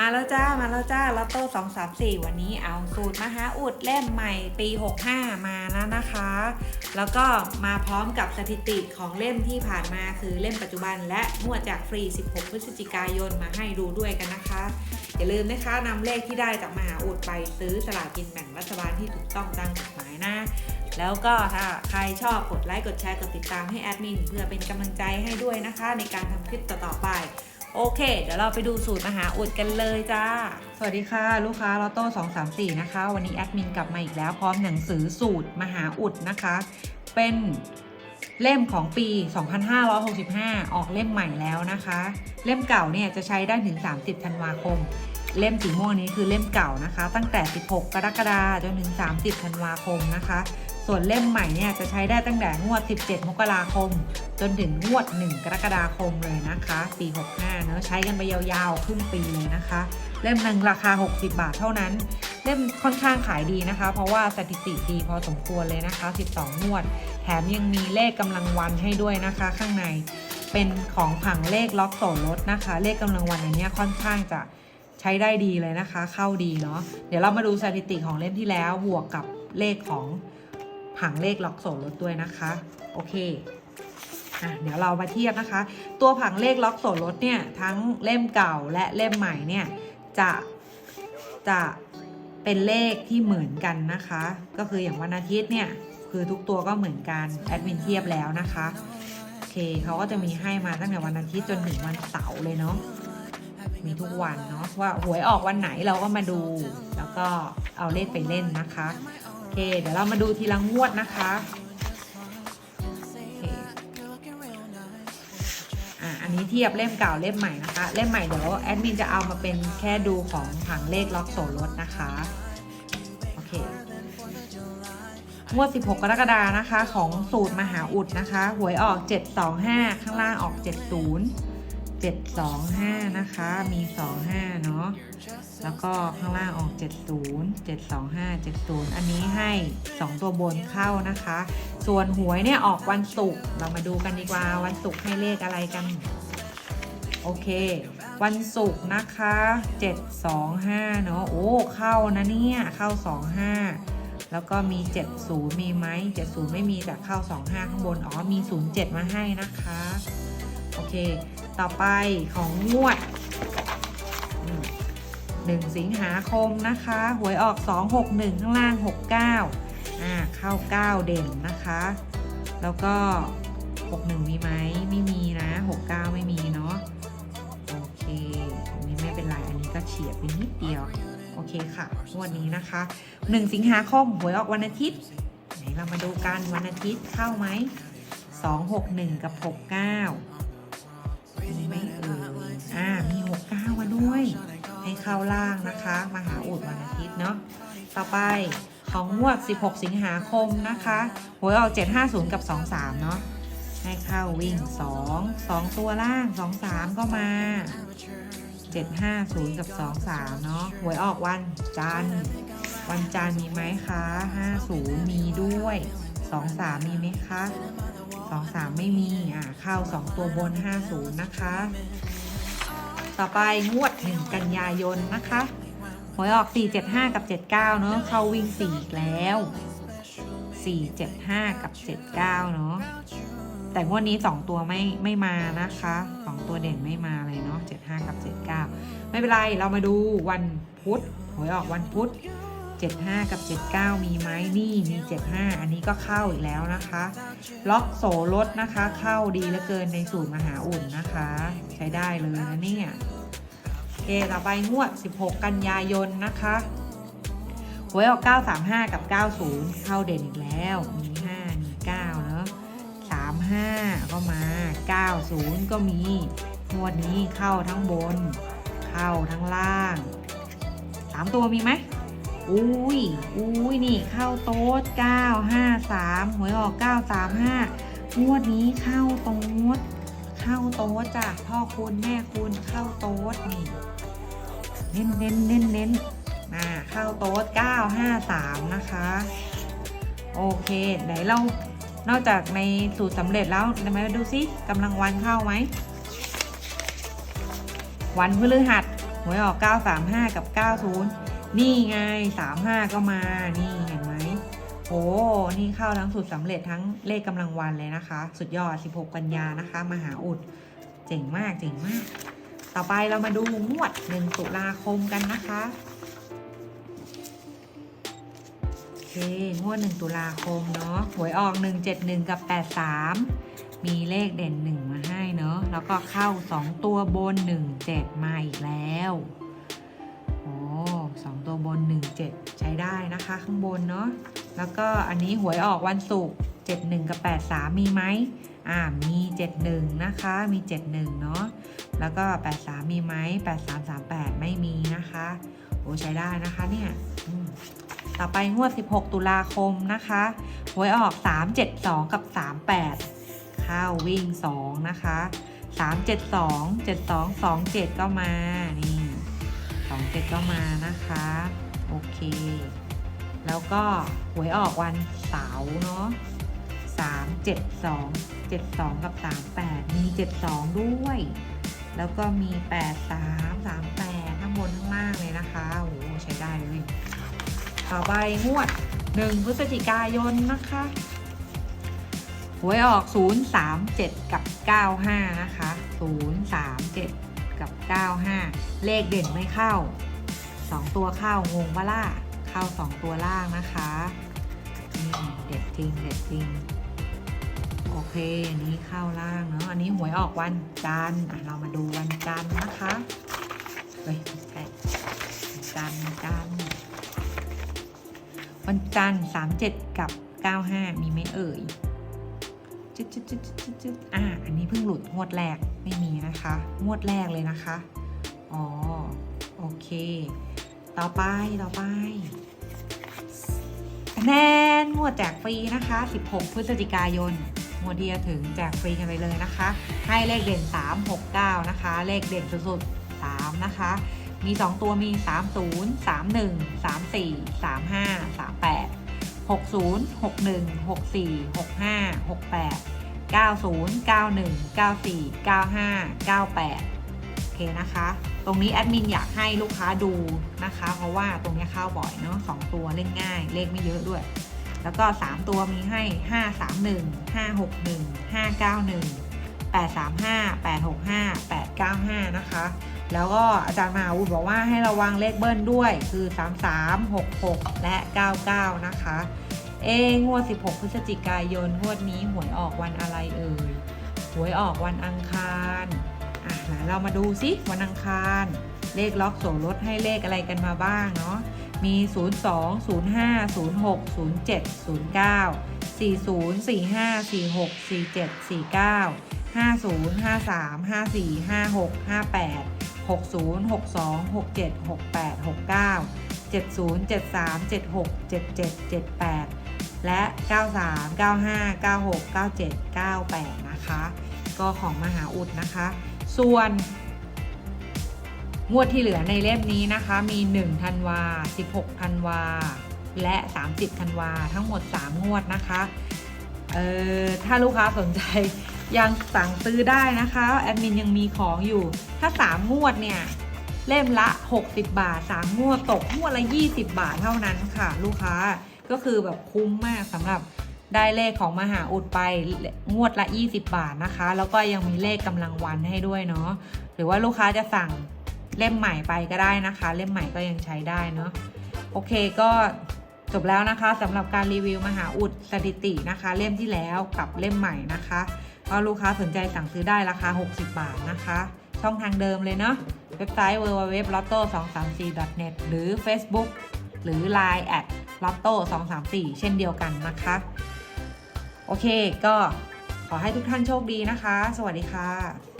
มาแล้วจ้า มาแล้วจ้าลอตโต้สองสามสี่วันนี้เอาสูตรมหาอุดเล่มใหม่ปี 65 มาแล้วนะคะ แล้วก็มาพร้อมกับสถิติของเล่มที่ผ่านมาคือเล่มปัจจุบัน และงวดจากฟรี 16 พฤศจิกายนมาให้ดูด้วยกันนะคะ อย่าลืมนะคะนำเลขที่ได้จากมหาอุดไปซื้อสลากกินแบ่งรัฐบาลที่ถูกต้องตามกฎหมายนะแล้วก็ถ้าใครชอบกดไลค์กดแชร์กดติดตามให้แอดมินเพื่อเป็นกำลังใจให้ด้วยนะคะ ในการทำคลิปต่อๆไป โอเค เดี๋ยวเราไปดูสูตรมหาอุดกันเลยจ้า สวัสดีค่ะ ลูกค้าลอตโต้234 นะคะ วันนี้แอดมินกลับมาอีกแล้ว พร้อมหนังสือสูตรมหาอุดนะคะ เป็นเล่มของปี 2565 ออกเล่มใหม่แล้วนะคะ เล่มเก่าเนี่ยจะใช้ได้ถึง 30 ธันวาคม เล่มสีม่วงนี้คือเล่มเก่านะคะ ตั้งแต่ 16 กรกฎาคมจนถึง 30 ธันวาคมนะคะ ส่วนเล่มใหม่เนี่ยจะใช้ได้ตั้งแต่งวด 17 มกราคม จนถึงงวด 1 กรกฎาคมเลยนะคะ ปี 65 เนอะใช้กันไปยาวๆครึ่งปีเลยนะคะ เล่มหนึ่งราคา 60 บาทเท่านั้น เล่มค่อนข้างขายดีนะคะ เพราะว่าสถิติดีพอสมควรเลยนะคะ 12 งวด แถมยังมีเลขกำลังวันให้ด้วยนะคะ ข้างในเป็นของผังเลขล็อกโสลดนะคะ เลขกำลังวันอันนี้ค่อนข้างจะใช้ได้ดีเลยนะคะ เข้าดีเนาะเดี๋ยวเรามาดูสถิติของเล่มที่แล้วบวกกับเลขของ ผังเลขล็อกโสลดด้วยนะคะ โอเคอะเดี๋ยวเรามาเทียบนะคะ ตัวผังเลขล็อกโสลดเนี่ยทั้งเล่มเก่าและเล่มใหม่เนี่ยจะจะเป็นเลขที่เหมือนกันนะคะ ก็คืออย่างวันอาทิตย์เนี่ยคือทุกตัวก็เหมือนกันแอดมินเทียบแล้วนะคะโอเคเขาก็จะมีให้มาตั้งแต่วันอาทิตย์จนถึงวันเสาร์เลยเนาะมีทุกวันเนาะว่าหวยออกวันไหนเราก็มาดู แล้วก็เอาเลขไปเล่นนะคะ เค เดี๋ยวเรามาดูทีละงวดนะคะอันนี้เทียบเล่มเก่าเล่มใหม่นะคะ เล่มใหม่เดี๋ยวแอดมินจะเอามาเป็นแค่ดูของผังเลขล็อกโสลดนะคะโอเคงวด 16 กรกฎานะคะ ของสูตรมหาอุดนะคะ หวยออก 725 ข้างล่างออก 70 725 นะคะ มี 25 เนาะ แล้วก็ข้างล่างออก 70 725 70 อันนี้ให้ 2 ตัวบนเข้านะคะ ส่วนหวยเนี่ยออกวันศุกร์ เรามาดูกันดีกว่า วันศุกร์ให้เลขอะไรกัน โอเค วันศุกร์นะคะ 725 เนาะ โอ้ เข้านะเนี่ย เข้า 25แล้วก็มี 70 มีไหม70 ไม่มีแต่เข้า 25 ข้างบน อ๋อ มี 07 มาให้นะคะ โอเค ต่อไปของงวดหนึ่งสิงหาคมนะคะ หวยออก 261 ข้างล่าง 69อ่าเข้า 9 เด่นนะคะ แล้วก็ 61 มีไหมไม่มีนะ 69 ไม่มีเนาะโอเค อันนี้ไม่เป็นไร อันนี้ก็เฉียดไปนิดเดียว โอเคค่ะงวันนี้นะคะ 1 สิงหาคม หวยออกวันอาทิตย์ไหนเรามาดูกันวันอาทิตย์เข้าไหม261 กับ 69ีไหมเอ่ยอ่ามี69มาด้วย ให้เข้าล่างนะคะมาหาอุดวันอาทิตย์เนาะต่อไปของงวด 16 สิงหาคมนะคะหวยออก 750 กับ 23 เนาะให้เข้าวิ่ง 2 2 ตัวล่าง 2 3 ก็มา 750 กับ 23 เนาะหวยออกวันจันทร์วันจันทร์มีไหมคะ 50 มีด้วย 23มีไหมคะ23ไม่มี อ่าเข้า2ตัวบน50นย์นะคะ ต่อไปงวด1กันยายนนะคะหวยออก475กับ79เก้าเนาะเข้าวิ่ง4อีกแล้ว475กับ79เก้าเนาะแต่งวดนี้2ตัวไม่ไม่มานะคะ2ตัวเด่นไม่มาเลยเนาะ75กับ79ไม่เป็นไรเรามาดูวันพุธหวยออกวันพุธ 75 กับ 79 มีไหมนี่มี 75 อันนี้ก็เข้าอีกแล้วนะคะ ล็อกโสลดนะคะ เข้าดีเหลือเกินในสูตรมหาอุ่นนะคะ ใช้ได้เลยนะเนี่ยโอเคต่อไปงวด 16 กันยายนนะคะหวยออก 935 กับ 90 เข้าเด่นอีกแล้ว มี 5 มี 9 เนอะ35 ก็มา 90 ก็มี งวดนี้เข้าทั้งบน เข้าทั้งล่าง 3 ตัวมีไหม อุ้ยอุ้ยนี่เข้าโต๊ด953หวยออก 935งวดนี้เข้าโต๊ดเข้าโต๊ดจ้ะพ่อคุณแม่คุณเข้าโต๊ดนี่เน้นเน้นเน้นเน้นอ่าเข้าโต๊ด953 นะคะ โอเคไหนเรานอกจากในสูตรสำเร็จแล้วมาดูซิกำลังวันเข้าไหม วันพฤหัสหวยออก 935 กับ 90 นี่ไง35ก็มา นี่เห็นไหมโอ้นี่เข้าทั้งสูตรสำเร็จทั้งเลขกำลังวันเลยนะคะ สุดยอด 16 กันยานะคะ มหาอุด เจ๋งมาก เจ๋งมาก ต่อไปเรามาดูงวด1ตุลาคมกันนะคะโอเค งวด1ตุลาคมเนาะ หวยออก 171 กับ 83 มีเลขเด่น 1 มาให้เนาะ แล้วก็เข้า 2 ตัวบน 17 มาอีกแล้ว บน 17 ใช้ได้นะคะข้างบนเนาะแล้วก็อันนี้หวยออกวันศุกร์71 กับ 83 มีไหมอ่ามี 71 นะคะมี 71 เนาะแล้วก็ 83 มีไหม8338 ไม่มีนะคะโอ้ใช้ได้นะคะเนี่ยต่อไปงวด 16 ตุลาคมนะคะหวยออก 372 กับ 38 เข้าวิ่ง 2 นะคะ 372 72 27 ก็มานี่ 27ก็มานะคะ โอเค แล้วก็หวยออกวันเสาร์เนาะ372 72กับ38มี72ด้วย แล้วก็มี83 38ข้างบนข้างล่างเลยนะคะโอ้โหใช้ได้เลยต่อไปงวด1พฤศจิกายนนะคะหวยออก 037 กับ 95 นะคะ 0 กับ 95 เลขเด่นไม่เข้า 2 ตัวเข้างงปะล่ะเข้า 2 ตัวล่างนะคะนี่เด็ดจริงเด็ดจริงโอเคอันนี้เข้าล่างเนาะอันนี้หวยออกวันจันทร์เรามาดูวันจันทร์นะคะเฮ้ยใช่วันจันทร์จันทร์วันจันทร์สามเจ็ดกับเก้าห้ามีไหมเอ่ย จึ๊ดจึ๊ดจึ๊ดจึ๊ดจึ๊ดอ่าอันนี้เพิ่งหลุดงวดแรกไม่มีนะคะ งวดแรกเลยนะคะ อ๋อ โอเค ต่อไปต่อไปคะแนนงวดแจกฟรีนะคะ 16 พฤศจิกายนงวดที่จะถึงแจกฟรีกันไปเลยนะคะ ให้เลขเด่น 3 6 9 นะคะ เลขเด่นสุดๆ 3 นะคะ มี 2 ตัวมี 30 31 34 35 38 60 61 64 65 68 90 91 94 95 98 โอเคนะคะ ตรงนี้แอดมินอยากให้ลูกค้าดูนะคะ เพราะว่าตรงนี้เข้าบ่อยเนาะสตัวเล่นง่าย เลขไม่เยอะด้วย แล้วก็ 3 ตัวมีให้ 5 3 1 5 6 1 5 9 1 8 3 5 8 6 5 8 9 5 นะคะ แล้วก็อาจารย์มหาวุฒิบอกว่าให้ระวังเลขเบิ้ลด้วยคือ 3 3 6 6 และ 99 นะคะ เองวด 16 พฤศจิกายนงวดนี้หวยออกวันอะไรเอ่ยหวยออกวันอังคารอะเรามาดูซิวันอังคาร เลขล็อกโสรถให้เลขอะไรกันมาบ้างเนาะมี 02 05 06 07 09 40 45 46 47 49 50 53 54 56 58 60 62 67 68 69 70 73 76 77 78 และ 93 95 96 97 98 นะคะ ก็ของมหาอุดนะคะ ส่วน งวดที่เหลือในเล่มนี้นะคะ มี 1 ธันวา 16 ธันวา และ 30 ธันวา ทั้งหมด 3 งวดนะคะ เออถ้าลูกค้าสนใจ ยังสั่งซื้อได้นะคะแอดมินยังมีของอยู่ ถ้า 3 งวดเนี่ย เล่มละ 60 บาท 3 งวดตกงวดละ 20 บาทเท่านั้นค่ะ ลูกค้าก็คือแบบคุ้มมากสำหรับได้เลขของมหาอุดไปงวดละ 20 บาทนะคะ แล้วก็ยังมีเลขกำลังวันให้ด้วยเนาะหรือว่าลูกค้าจะสั่งเล่มใหม่ไปก็ได้นะคะ เล่มใหม่ก็ยังใช้ได้เนาะโอเคก็จบแล้วนะคะสำหรับการรีวิวมหาอุดสถิตินะคะ เล่มที่แล้วกับเล่มใหม่นะคะ ก็ลูกค้าสนใจสั่งซื้อได้ราคา 60 บาทนะคะ ช่องทางเดิมเลยเนาะเว็บไซต์ www.lotto234.net หรือ Facebook หรือ Line at lotto 234 เช่นเดียวกันนะคะ โอเคก็ขอให้ทุกท่านโชคดีนะคะ สวัสดีค่ะ